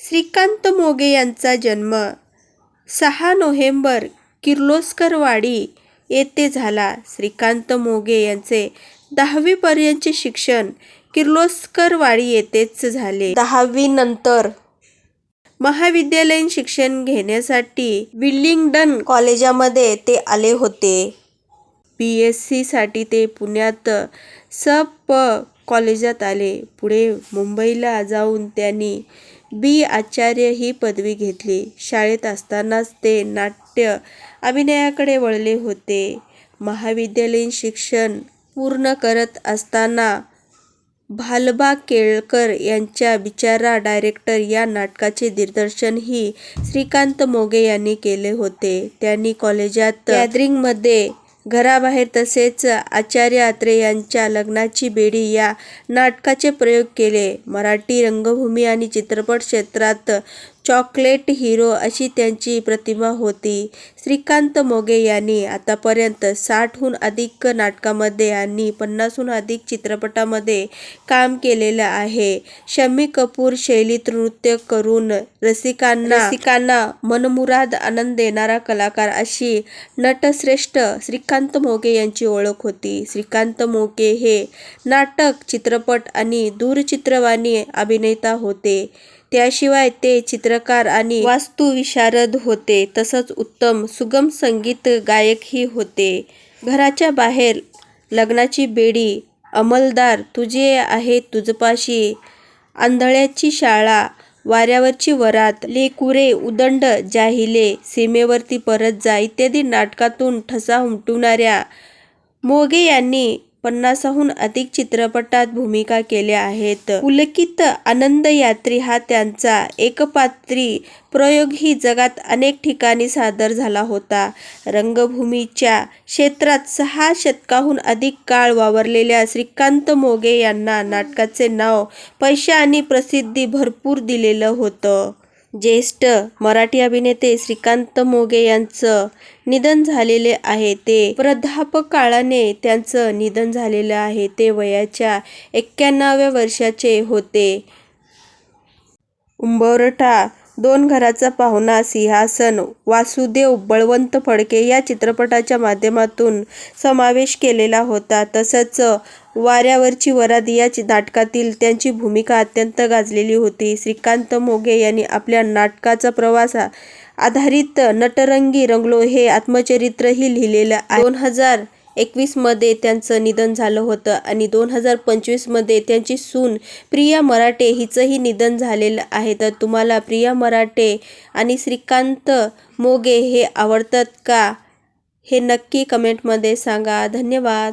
श्रीकांत मोगे यांचा जन्म सहा नोव्हेंबर किर्लोस्करवाडी येथे झाला. श्रीकांत मोगे यांचे दहावीपर्यंतचे शिक्षण किर्लोस्करवाडी येथेच झाले. दहावीनंतर महाविद्यालयीन शिक्षण घेण्यासाठी विल्लिंग्डन कॉलेजामध्ये ते आले होते. बी. एस. सी. साठी ते पुण्यात सब कॉलेजात आले. पुढे मुंबईला जाऊन त्यांनी बी. आचार्य ही पदवी घेतली. शाळेत असतानाच ते नाट्य अभिनयाकडे वळले होते. महाविद्यालयीन शिक्षण पूर्ण करत असताना भालबा केळकर यांच्या बिचारा डायरेक्टर या नाटकाचे दिग्दर्शनही श्रीकांत मोगे यांनी केले होते. त्यांनी कॉलेजात गॅदरिंगमध्ये, घराबाहेर तसेच आचार्य अत्रे यांच्या लग्नाची बेडी या नाटकाचे प्रयोग केले. मराठी रंगभूमी आणि चित्रपट क्षेत्रात चॉकलेट हिरो अशी त्यांची प्रतिमा होती. श्रीकांत मोगे यांनी आतापर्यंत साठहून अधिक नाटकांमध्ये आणि पन्नासहून अधिक चित्रपटांमध्ये काम केलेले आहे. शम्मी कपूर शैलीत नृत्य करून रसिकांना मनमुराद आनंद देणारा कलाकार अशी नटश्रेष्ठ श्रीकांत मोगे यांची ओळख होती. श्रीकांत मोगे हे नाटक, चित्रपट आणि दूरचित्रवाणी अभिनेता होते. त्याशिवाय ते चित्रकार आणि वास्तुविशारद होते. तसंच उत्तम सुगम संगीत गायकही होते. घराच्या बाहेर, लग्नाची बेडी, अमलदार तुझे आहे तुझपाशी, आंधळ्याची शाळा, वाऱ्यावरची वरात, लेकुरे, उदंड, जाहिले, सीमेवरती परत जा इत्यादी नाटकातून ठसा उमटवणाऱ्या मोगे यांनी पन्नासहून अधिक चित्रपटात भूमिका केल्या आहेत. पुलकित आनंदयात्री हा त्यांचा एकपात्री प्रयोग ही जगात अनेक ठिकाणी सादर झाला होता. रंगभूमीच्या क्षेत्रात सहा शतकाहून अधिक काळ वावरलेल्या श्रीकांत मोगे यांना नाटकाचे नाव, पैसे आणि प्रसिद्धी भरपूर दिलेलं होतं. ज्येष्ठ मराठी अभिनेते श्रीकांत मोगे यांचं निधन झालेले आहे. ते वृद्धापकाळाने त्यांचं निधन झालेलं आहे. ते वयाच्या एक्क्याण्णव्या वर्षाचे होते. उंबरठा, दोन घराचा पाहुणा, सिंहासन, वासुदेव, बळवंत फडके या चित्रपटाच्या माध्यमातून समावेश केलेला होता. तसंच वाऱ्यावरची वरात या नाटकातील त्यांची भूमिका अत्यंत गाजलेली होती. श्रीकांत मोगे यांनी आपल्या नाटकाचा प्रवास आधारित नटरंगी रंगलो हे आत्मचरित्रही लिहिलेलं आहे. दोन हजार एकवीसमध्ये त्यांचं निधन झालं होतं आणि दोन हजार पंचवीसमध्ये त्यांची सून प्रिया मराठे हिचंही निधन झालेलं आहे. तर तुम्हाला प्रिया मराठे आणि श्रीकांत मोगे हे आवडतात का? हे नक्की कमेंटमध्ये सांगा. धन्यवाद.